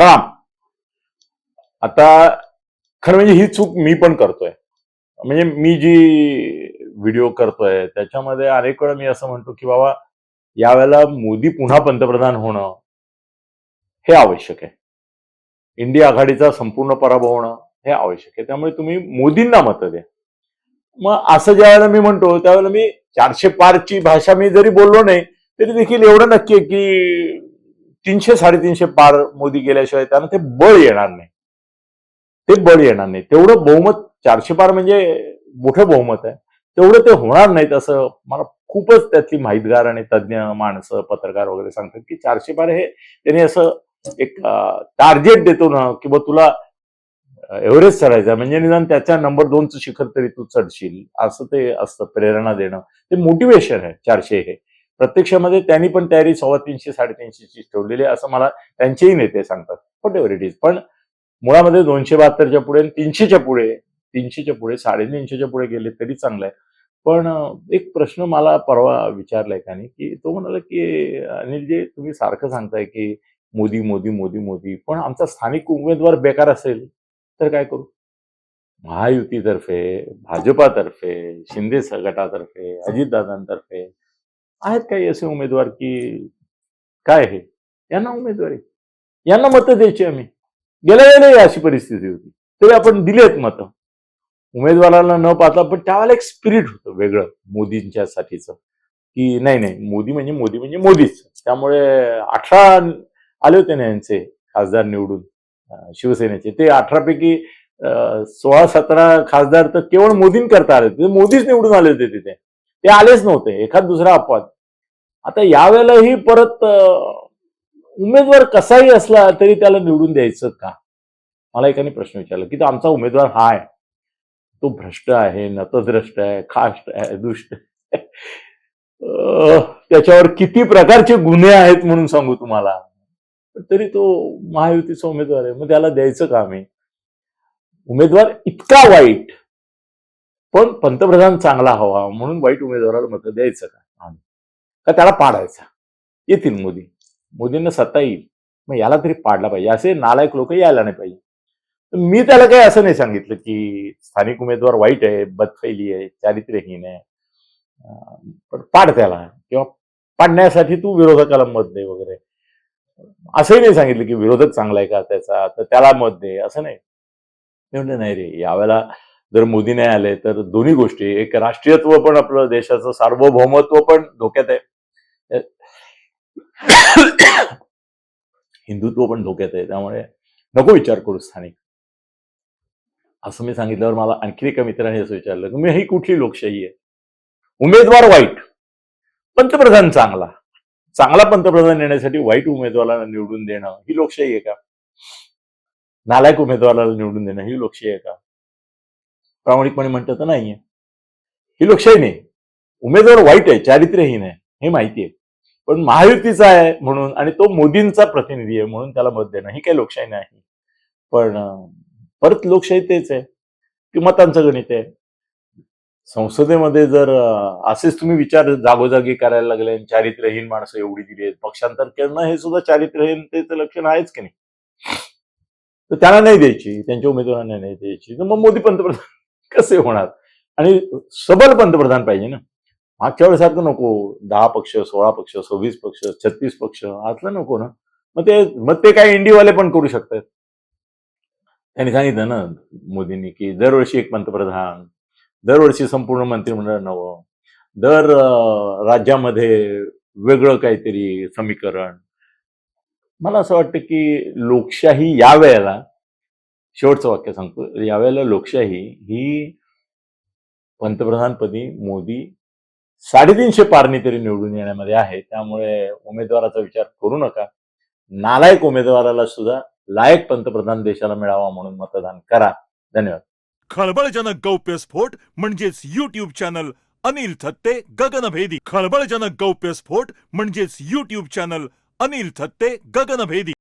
प्रणाम. आता खरं म्हणजे ही चूक मी पण करतोय. म्हणजे मी जी व्हिडिओ करतोय त्याच्यामध्ये अनेक वेळा मी असं म्हणतो की बाबा यावेळेला मोदी पुन्हा पंतप्रधान होणं हे आवश्यक आहे. इंडिया आघाडीचा संपूर्ण पराभव होणं हे आवश्यक आहे. त्यामुळे तुम्ही मोदींना मतं द्या. मग असं ज्या वेळेला मी म्हणतो त्यावेळेला मी चारशे पारची भाषा मी जरी बोललो नाही तरी देखील एवढं नक्की आहे की तीनशे साडेतीनशे पार मोदी गेल्याशिवाय त्यांना ते बळ येणार नाही. ते बळ येणार नाही. तेवढं बहुमत चारशे पार म्हणजे मोठं बहुमत आहे. तेवढं ते होणार नाहीत असं मला खूपच त्यातली माहितगार आणि तज्ज्ञ माणसं पत्रकार वगैरे सांगतात की चारशे पार हे त्यांनी असं एक टार्गेट देतो ना की बा तुला एव्हरेस्ट चढायचा म्हणजे निदान त्याच्या नंबर दोनचं शिखर तरी तू चढशील. असं ते असतं प्रेरणा देणं. ते मोटिवेशन आहे चारशे हे. प्रत्यक्षामध्ये त्यांनी पण तयारी सव्वा तीनशे साडेतीनशेची ठेवलेली आहे असं मला त्यांचेही नेते सांगतात. वॉट एव्हर इट इज पण मुळामध्ये दोनशे बहात्तरच्या पुढे आणि तीनशेच्या पुढे तीनशेच्या पुढे साडेतीनशेच्या पुढे गेले तरी चांगलं आहे. पण एक प्रश्न मला परवा विचारला एकाने की तो म्हणाला की अनिल जे तुम्ही सारखं सांगताय की मोदी मोदी मोदी मोदी पण आमचा स्थानिक उमेदवार बेकार असेल तर काय करू? महायुतीतर्फे भाजपातर्फे शिंदे गटातर्फे अजितदादांतर्फे आहेत काही असे उमेदवार की काय हे यांना उमेदवारी. यांना मतं द्यायची आम्ही. गेल्या वेळेला अशी परिस्थिती होती. तरी आपण दिलेत मतं. उमेदवाराला न पाहता पण त्यावेळेला एक स्पिरिट होतं वेगळं मोदींच्या साठीचं की नाही नाही मोदी म्हणजे मोदी म्हणजे मोदीच. त्यामुळे अठरा आले होते ना यांचे खासदार निवडून शिवसेनेचे. ते अठरापैकी सोळा सतरा खासदार तर केवळ मोदींकरता आले होते. मोदीच निवडून आले होते तिथे. ते आलेच नव्हते एखाद दुसरा अपवाद. आता यावेळेलाही परत उमेदवार कसाही असला तरी त्याला निवडून द्यायचं का? मला एकाने प्रश्न विचारला की तो आमचा उमेदवार हा आहे. तो भ्रष्ट आहे नतद्रष्ट आहे खाष्ट आहे दुष्ट आहे. त्याच्यावर किती प्रकारचे गुन्हे आहेत म्हणून सांगू तुम्हाला. तरी तो महायुतीचा उमेदवार आहे मग त्याला द्यायचं का आम्ही? उमेदवार इतका वाईट पण पंतप्रधान चांगला हवा म्हणून वाईट उमेदवाराला मत द्यायचं का? आम्ही. का त्याला पाडायचा? येतील मोदी. मोदींना सत्ता येईल. मग याला तरी पाडला पाहिजे. असे नालायक लोक यायला नाही पाहिजे. मी त्याला काही असं नाही सांगितलं की स्थानिक उमेदवार वाईट आहे बदफैली आहे चारित्र्यहीन आहे. पण पाड त्याला. किंवा पाडण्यासाठी तू विरोधकाला मत दे वगैरे. असंही नाही सांगितलं की विरोधक चांगला आहे का त्याचा? तर त्याला मत दे. असं नाही. म्हणलं नाही रे यावेळेला जर मोदी नाही आले तर दोन्ही गोष्टी एक राष्ट्रीयत्व पण आपलं देशाचं सार्वभौमत्व पण धोक्यात आहे. हिंदुत्व पण धोक्यात आहे त्यामुळे नको विचार करू स्थानिक. असं मी सांगितल्यावर मला आणखी एका मित्राने असं विचारलं की मी ही कुठली लोकशाही आहे? उमेदवार वाईट पंतप्रधान चांगला. चांगला पंतप्रधान येण्यासाठी वाईट उमेदवाराला निवडून देणं ही लोकशाही आहे का? नालायक उमेदवाराला निवडून देणं ही लोकशाही आहे का? प्रामाणिकपणे म्हणतं तर नाहीये. ही लोकशाही नाही उमेदवार वाईट आहे चारित्र्यहीन आहे हे माहिती आहे. पण महायुतीचा आहे म्हणून आणि तो मोदींचा प्रतिनिधी आहे म्हणून त्याला मत देणं ही काही लोकशाही नाही. पण परत लोकशाही तेच आहे की मतांचं गणित आहे. संसदेमध्ये जर असेच तुम्ही विचार जागोजागी करायला लागले आणि चारित्र्यहीन माणसं एवढी दिली आहेत पक्षांतर करणं हे सुद्धा चारित्र्यहीनतेचं लक्षण आहेच की नाही? तर त्यांना नाही द्यायची त्यांच्या उमेदवारांना नाही द्यायची. तर मग मोदी पंतप्रधान कसे होणार? आणि सबल पंतप्रधान पाहिजे ना. मागच्या वेळेसारखं नको. दहा पक्ष सोळा पक्ष सव्वीस पक्ष छत्तीस पक्ष असलं नको ना. मग ते मग ते काय इंडियावाले पण करू शकतात. त्यांनी सांगितलं ना मोदींनी की दरवर्षी एक पंतप्रधान दरवर्षी संपूर्ण मंत्रिमंडळ नवं दर राज्यामध्ये वेगळं काहीतरी समीकरण. मला असं वाटतं की लोकशाही या वेळेला शेवटचं वाक्य सांगतो. यावेळेला लोकशाही ही पंतप्रधानपदी मोदी साडेतीनशे पारणी तरी निवडून येण्यामध्ये आहे. त्यामुळे उमेदवाराचा विचार करू नका. नालायक उमेदवाराला सुद्धा लायक पंतप्रधान देशाला मिळावा म्हणून मतदान करा. धन्यवाद. खळबळजनक गौप्यस्फोट म्हणजेच युट्यूब चॅनल अनिल थत्ते गगनभेदी. खळबळजनक गौप्यस्फोट म्हणजेच युट्यूब चॅनल अनिल थत्ते गगनभेदी.